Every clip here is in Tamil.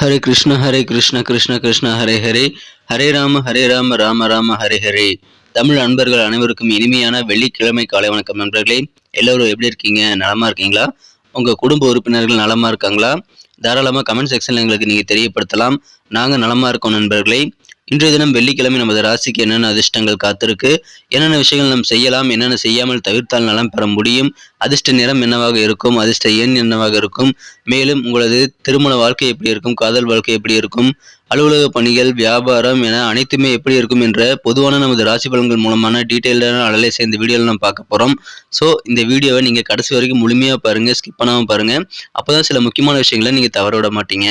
ஹரே கிருஷ்ண ஹரே கிருஷ்ண கிருஷ்ண கிருஷ்ண ஹரே ஹரே. ஹரே ராம ஹரே ராம ராம ராம ஹரே ஹரே. தமிழ் அன்பர்கள் அனைவருக்கும் இனிமையான வெள்ளிக்கிழமை காலை வணக்கம் நண்பர்களே. எல்லோரும் எப்படி இருக்கீங்க? நலமா இருக்கீங்களா? உங்க குடும்ப உறுப்பினர்கள் நலமா இருக்காங்களா? தாராளமாக கமெண்ட் செக்ஷனில் எங்களுக்கு நீங்கள் தெரியப்படுத்தலாம். நாங்கள் நலமா இருக்கோம் நண்பர்களே. இன்றைய தினம் வெள்ளிக்கிழமை நமது ராசிக்கு என்னென்ன அதிர்ஷ்டங்கள் காத்திருக்கு என்னென்ன விஷயங்கள் நாம் செய்யலாம் என்னென்ன செய்யாமல் தவிர்த்தால் நலம் பெற முடியும் அதிர்ஷ்ட நிறம் என்னவாக இருக்கும் அதிர்ஷ்ட எண் என்னவாக இருக்கும் மேலும் உங்களது திருமண வாழ்க்கை எப்படி இருக்கும் காதல் வாழ்க்கை எப்படி இருக்கும் அலுவலக பணிகள் வியாபாரம் என அனைத்துமே எப்படி இருக்கும் என்ற பொதுவான நமது ராசி பலன்கள் மூலமான டீட்டெயிலான அலலை சேர்ந்த வீடியோவில் நம்ம பார்க்க போகிறோம் ஸோ இந்த வீடியோவை நீங்கள் கடைசி வரைக்கும் முழுமையாக பாருங்கள் ஸ்கிப் பண்ணாமல் பாருங்கள் அப்போ தான் சில முக்கியமான விஷயங்களை நீங்கள் தவற விட மாட்டீங்க.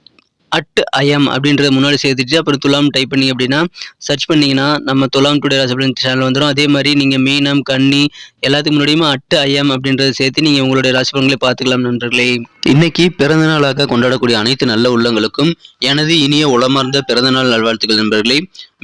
அட் ஐஎம் அப்படின்றத முன்னாடி சேர்த்துட்டு அப்புறம் துலாம் டைப் பண்ணி அப்படின்னா சர்ச் பண்ணிங்கன்னா நம்ம துலாம் டுடே ராசி சேனல் வந்துடும் அதே மாதிரி நீங்கள் மீனம் கன்னி எல்லாத்துக்கு முன்னாடியுமே அட்டு ஐஎம் அப்படின்றத சேர்த்து நீங்கள் உங்களுடைய ராசி பலன்களை பார்த்துக்கலாம் நண்பர்களே. இன்னைக்கு பிறந்த நாளாக கொண்டாடக்கூடிய அனைத்து நல்ல உள்ளங்களுக்கும் எனது இனிய உளமார்ந்த பிறந்தநாள் நல்வாழ்த்துக்கள் நண்பர்களே.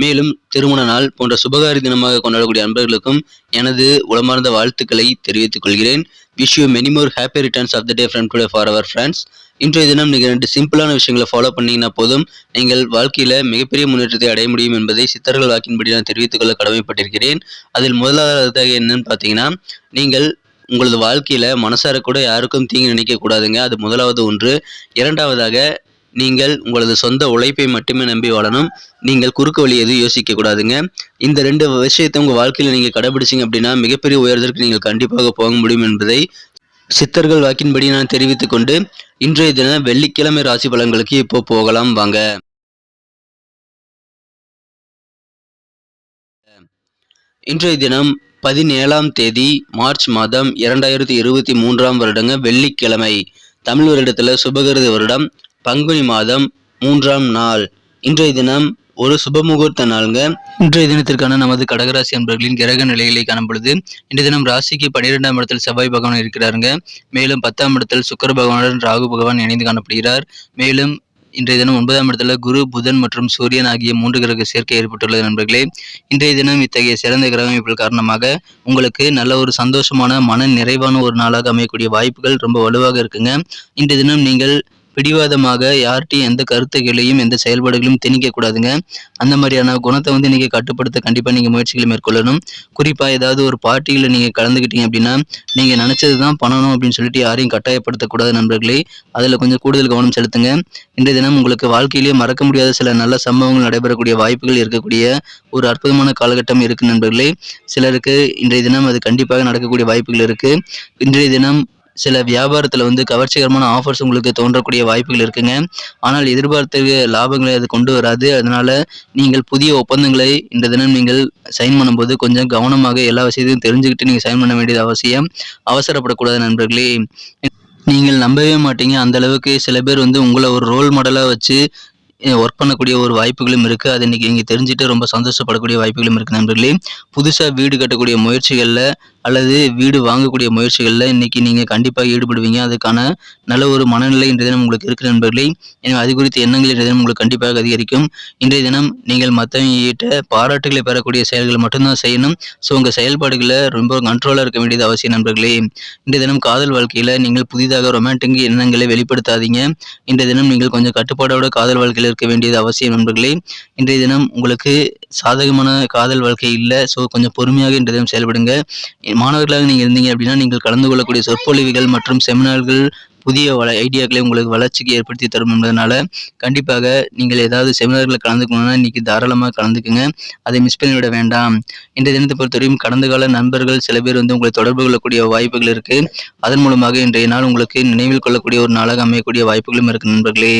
மேலும் திருமண நாள் போன்ற சுபகாரி தினமாக கொண்டாடக்கூடிய நண்பர்களுக்கும் எனது உளமார்ந்த வாழ்த்துக்களை தெரிவித்துக் கொள்கிறேன். Wish you many more happy returns of the day friend today for our friends இன்றைய தினம் நீங்கள் ரெண்டு சிம்பிளான விஷயங்களை ஃபாலோ பண்ணீங்கன்னா போதும். நீங்கள் வாழ்க்கையில் மிகப்பெரிய முன்னேற்றத்தை அடைய முடியும் என்பதை சித்தர்கள் வாக்கின்படி நான் தெரிவித்துக் கொள்ள கடமைப்பட்டிருக்கிறேன். அதில் முதலாவதாக என்னன்னு பார்த்தீங்கன்னா நீங்கள் உங்களது வாழ்க்கையில் மனசார கூட யாருக்கும் தீங்கு நினைக்கக்கூடாதுங்க அது முதலாவது ஒன்று. இரண்டாவதாக நீங்கள் உங்களது சொந்த உழைப்பை மட்டுமே நம்பி வாழணும். நீங்கள் குறுக்கு வழி எதுவும் யோசிக்க கூடாதுங்க. இந்த ரெண்டு விஷயத்தை உங்கள் வாழ்க்கையில் நீங்கள் கடைபிடிச்சிங்க அப்படின்னா மிகப்பெரிய உயரத்திற்கு நீங்கள் கண்டிப்பாக போக முடியும் என்பதை சித்தர்கள் வாக்கின்படி நான் தெரிவித்துக் கொண்டு இன்றைய தினம் வெள்ளிக்கிழமை ராசி பலன்களுக்கு இப்போ போகலாம். வாங்க. இன்றைய தினம் பதினேழாம் தேதி மார்ச் மாதம் இரண்டாயிரத்தி இருபத்தி மூன்றாம் வருடங்க வெள்ளிக்கிழமை. தமிழ் வருடத்தில் சுபகிருத வருடம். பங்குனி மாதம் மூன்றாம் நாள். இன்றைய தினம் ஒரு சுபமுகூர்த்த நாளுங்க. இன்றைய தினத்திற்கான நமது கடகராசி அன்பர்களின் கிரக நிலைகளை காணப்படுது இன்றைய தினம் ராசிக்கு பன்னிரெண்டாம் இடத்தில் செவ்வாய் பகவான் இருக்கிறாருங்க. மேலும் பத்தாம் இடத்தில் சுக்கர பகவானுடன் ராகு பகவான் இணைந்து காணப்படுகிறார். மேலும் இன்றைய தினம் ஒன்பதாம் இடத்துல குரு புதன் மற்றும் சூரியன் ஆகிய மூன்று கிரக சேர்க்கை ஏற்பட்டுள்ளது நண்பர்களே. இன்றைய தினம் இத்தகைய சிறந்த கிரக அமைப்புகள் காரணமாக உங்களுக்கு நல்ல ஒரு சந்தோஷமான மன நிறைவான ஒரு நாளாக அமையக்கூடிய வாய்ப்புகள் ரொம்ப வலுவாக இருக்குங்க. இன்றைய தினம் நீங்கள் பிடிவாதமாக யார்கிட்டையும் எந்த கருத்துகளையும் எந்த செயல்பாடுகளையும் திணிக்கக்கூடாதுங்க அந்த மாதிரியான குணத்தை வந்து நீங்கள் கட்டுப்படுத்த கண்டிப்பாக நீங்கள் முயற்சிகளை மேற்கொள்ளணும். குறிப்பாக ஏதாவது ஒரு பார்ட்டியில் நீங்கள் கலந்துக்கிட்டீங்க அப்படின்னா நீங்கள் நினச்சது தான் பண்ணணும் அப்படின்னு சொல்லிட்டு யாரையும் கட்டாயப்படுத்தக்கூடாது நண்பர்களே. அதில் கொஞ்சம் கூடுதல் கவனம் செலுத்துங்க. இன்றைய தினம் உங்களுக்கு வாழ்க்கையிலேயே மறக்க முடியாத சில நல்ல சம்பவங்கள் நடைபெறக்கூடிய வாய்ப்புகள் இருக்கக்கூடிய ஒரு அற்புதமான காலகட்டம் இருக்குது நண்பர்களே. சிலருக்கு இன்றைய தினம் அது கண்டிப்பாக நடக்கக்கூடிய வாய்ப்புகள் இருக்குது இன்றைய தினம் சில வியாபாரத்தில் வந்து கவர்ச்சிகரமான ஆஃபர்ஸ் உங்களுக்கு தோன்றக்கூடிய வாய்ப்புகள் இருக்குங்க. ஆனால் எதிர்பார்த்த லாபங்களை அது கொண்டு வராது. அதனால நீங்கள் புதிய ஒப்பந்தங்களை இந்த தினம் நீங்கள் சைன் பண்ணும்போது கொஞ்சம் கவனமாக எல்லா விஷயத்தையும் தெரிஞ்சுக்கிட்டு நீங்கள் சைன் பண்ண வேண்டியது அவசியம். அவசரப்படக்கூடாது நண்பர்களே. நீங்கள் நம்பவே மாட்டீங்க. அந்த அளவுக்கு சில பேர் வந்து உங்களை ஒரு ரோல் மாடலாக வச்சு ஒர்க் பண்ணக்கூடிய ஒரு வாய்ப்புகளும் இருக்குது அதை இன்றைக்கி நீங்கள் தெரிஞ்சுட்டு ரொம்ப சந்தோஷப்படக்கூடிய வாய்ப்புகளும் இருக்குது நண்பர்களே. புதுசாக வீடு கட்டக்கூடிய முயற்சிகளில் அல்லது வீடு வாங்கக்கூடிய முயற்சிகளில் இன்றைக்கி நீங்கள் கண்டிப்பாக ஈடுபடுவீங்க. அதுக்கான நல்ல ஒரு மனநிலை இன்றைய தினம் உங்களுக்கு இருக்கிற நண்பர்களே. எனவே அது குறித்த எண்ணங்கள் இன்றைய தினம் உங்களுக்கு கண்டிப்பாக அதிகரிக்கும். இன்றைய தினம் நீங்கள் மற்றவங்கிட்ட பாராட்டுகளை பெறக்கூடிய செயல்களை மட்டும்தான் செய்யணும். ஸோ உங்கள் செயல்பாடுகளை ரொம்ப கண்ட்ரோலாக இருக்க வேண்டியது அவசியம் நண்பர்களே. இன்றைய தினம் காதல் வாழ்க்கையில் நீங்கள் புதிதாக ரொமான்டிக் எண்ணங்களை வெளிப்படுத்தாதீங்க. இன்றைய தினம் நீங்கள் கொஞ்சம் கட்டுப்பாடோட காதல் வாழ்க்கையில் இருக்க வேண்டியது அவசியம் நண்பர்களே. இன்றைய தினம் உங்களுக்கு சாதகமான காதல் வாழ்க்கை இல்லை. ஸோ கொஞ்சம் பொறுமையாக இன்றைய தினம் செயல்படுங்க. மாணவர்களாக நீங்கள் இருந்தீங்க அப்படின்னா நீங்கள் கலந்து கொள்ளக்கூடிய சொற்பொழிவுகள் மற்றும் செமினார்கள் புதிய வள ஐடியாக்களை உங்களுக்கு வளர்ச்சிக்கு ஏற்படுத்தி தரும் என்பதனால கண்டிப்பாக நீங்கள் ஏதாவது செமினார்களில் கலந்துக்கணும்னா இன்றைக்கி தாராளமாக கலந்துக்குங்க. அதை மிஸ் பண்ணிவிட வேண்டாம். இன்றைய தினத்தை பொறுத்தவரையும் கடந்த கால நண்பர்கள் சில பேர் வந்து உங்களை தொடர்பு கொள்ளக்கூடிய வாய்ப்புகள் இருக்குது அதன் மூலமாக இன்றைய நாள் உங்களுக்கு நினைவில் கொள்ளக்கூடிய ஒரு நாளாக அமையக்கூடிய வாய்ப்புகளும் இருக்குது நண்பர்களே.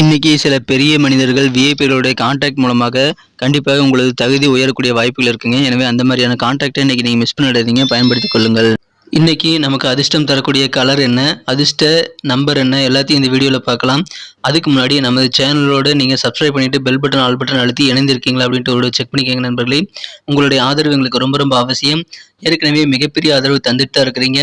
இன்றைக்கி சில பெரிய மனிதர்கள் விஐபிகளுடைய கான்டாக்ட் மூலமாக கண்டிப்பாக உங்களது தகுதி உயரக்கூடிய வாய்ப்புகள் இருக்குங்க. எனவே அந்த மாதிரியான கான்டாக்டை இன்றைக்கி நீங்கள் மிஸ் பண்ணிடாதீங்க. பயன்படுத்திக் கொள்ளுங்கள். இன்றைக்கி நமக்கு அதிர்ஷ்டம் தரக்கூடிய கலர் என்ன? அதிர்ஷ்ட நம்பர் என்ன? எல்லாத்தையும் இந்த வீடியோவில் பார்க்கலாம். அதுக்கு முன்னாடி நமது சேனலோடு நீங்கள் சப்ஸ்கிரைப் பண்ணிவிட்டு பெல் பட்டன் ஆல் பட்டன் அழுத்தி இணைந்திருக்கீங்களா அப்படின்ட்டு ஒரு செக் பண்ணிக்கோங்க நண்பர்களே. உங்களுடைய ஆதரவு எங்களுக்கு ரொம்ப ரொம்ப அவசியம். ஏற்கனவே மிகப்பெரிய ஆதரவு தந்துட்டு தான் இருக்கிறீங்க.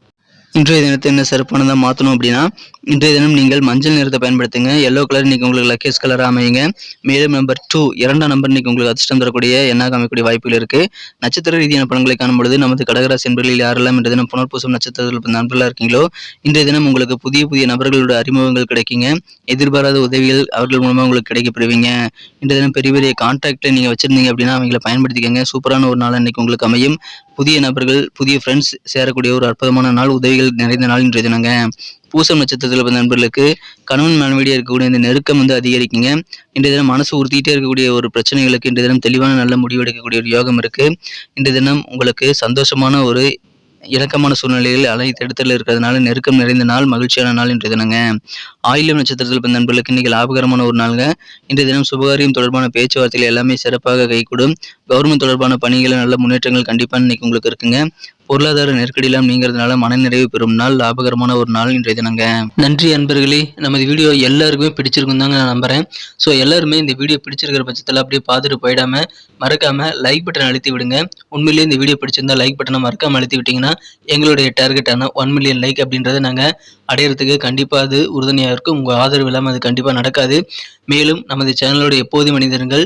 இன்றைய தினத்தை என்ன சிறப்பானதாக மாற்றணும் அப்படின்னா இன்றைய தினம் நீங்கள் மஞ்சள் நிறத்தை பயன்படுத்துங்க. எல்லோ கலர் இன்னைக்கு உங்களுக்கு லக்கேஸ் கலராக அமையுங்க. மேலும் நம்பர் டூ இரண்டாம் நம்பர் இன்னைக்கு உங்களுக்கு அதிர்ஷ்டம் தரக்கூடிய எண்ணாக அமைக்கக்கூடிய வாய்ப்புகள் இருக்குது நட்சத்திர ரீதியான படங்களை காணும்பொழுது நமது கடகராசி என்பர்களில் யாரெல்லாம் இன்றைய தினம் புனர்பூசம் நட்சத்திரத்தில் நண்பர்களாக இருக்கீங்களோ இன்றைய தினம் உங்களுக்கு புதிய புதிய நபர்களோட அறிமுகங்கள் கிடைக்குங்க. எதிர்பாராத உதவிகள் அவர்கள் மூலமாக உங்களுக்கு கிடைக்கப்பெறுவீங்க இன்றைய தினம் பெரிய பெரிய கான்டாக்ட்ல நீங்கள் வச்சிருந்தீங்க அப்படின்னா அவங்கள பயன்படுத்திக்கங்க. சூப்பரான ஒரு நாள் இன்னைக்கு உங்களுக்கு அமையும். புதிய நபர்கள் புதிய ஃப்ரெண்ட்ஸ் சேரக்கூடிய ஒரு அற்புதமான நாள் உதவிகள் நிறைந்த நாள் இன்றைய தினங்க. பூசம் நட்சத்திரத்தில் பிறந்த நண்பர்களுக்கு கணவன் மனைவியாக இருக்கக்கூடிய இந்த நெருக்கம் வந்து அதிகரிக்குங்க. இன்றைய தினம் மனசு உறுத்திட்டே இருக்கக்கூடிய ஒரு பிரச்சனைகளுக்கு இன்றைய தினம் தெளிவான நல்ல முடிவு எடுக்கக்கூடிய ஒரு யோகம் இருக்கு. இன்றைய தினம் உங்களுக்கு சந்தோஷமான ஒரு இலக்கமான சூழ்நிலையில் அலை தடுத்தல் இருக்கிறதுனால நெருக்கம் நிறைந்த நாள் மகிழ்ச்சியான நாள் இன்றைய தினங்க ஆயிலம் நட்சத்திரத்தில் பிறந்த நண்பர்களுக்கு இன்னைக்கு லாபகரமான ஒரு நாளுங்க. இன்றைய தினம் சுபகாரியம் தொடர்பான பேச்சுவார்த்தைகள் எல்லாமே சிறப்பாக கைகூடும். கவர்மெண்ட் தொடர்பான பணிகளை நல்ல முன்னேற்றங்கள் கண்டிப்பாக இன்னைக்கு உங்களுக்கு இருக்குங்க. பொருளாதார நெருக்கடியெல்லாம் நீங்கிறதுனால மனநிறைவு பெறும் நாள் லாபகரமான ஒரு நாள் இன்றைய தினங்க. நன்றி அன்பர்களே. நமது வீடியோ எல்லாருக்குமே பிடிச்சிருக்கும் தாங்க நான் நம்புறேன். ஸோ எல்லாருமே இந்த வீடியோ பிடிச்சிருக்கிற பட்சத்தில் அப்படியே பார்த்துட்டு போயிடாம மறக்காம லைக் பட்டன் அழுத்தி விடுங்க. உண்மையிலேயே இந்த வீடியோ பிடிச்சிருந்தா லைக் பட்டனை மறக்காம அழுத்தி விட்டீங்கன்னா எங்களுடைய டார்கெட்டான ஒன் மில்லியன் லைக் அப்படின்றத நாங்கள் அடையிறதுக்கு கண்டிப்பாக அது உறுதுணையாக இருக்கும். உங்கள் ஆதரவு இல்லாமல் அது கண்டிப்பாக நடக்காது. மேலும் நமது சேனலோட எப்போது மனிதர்கள்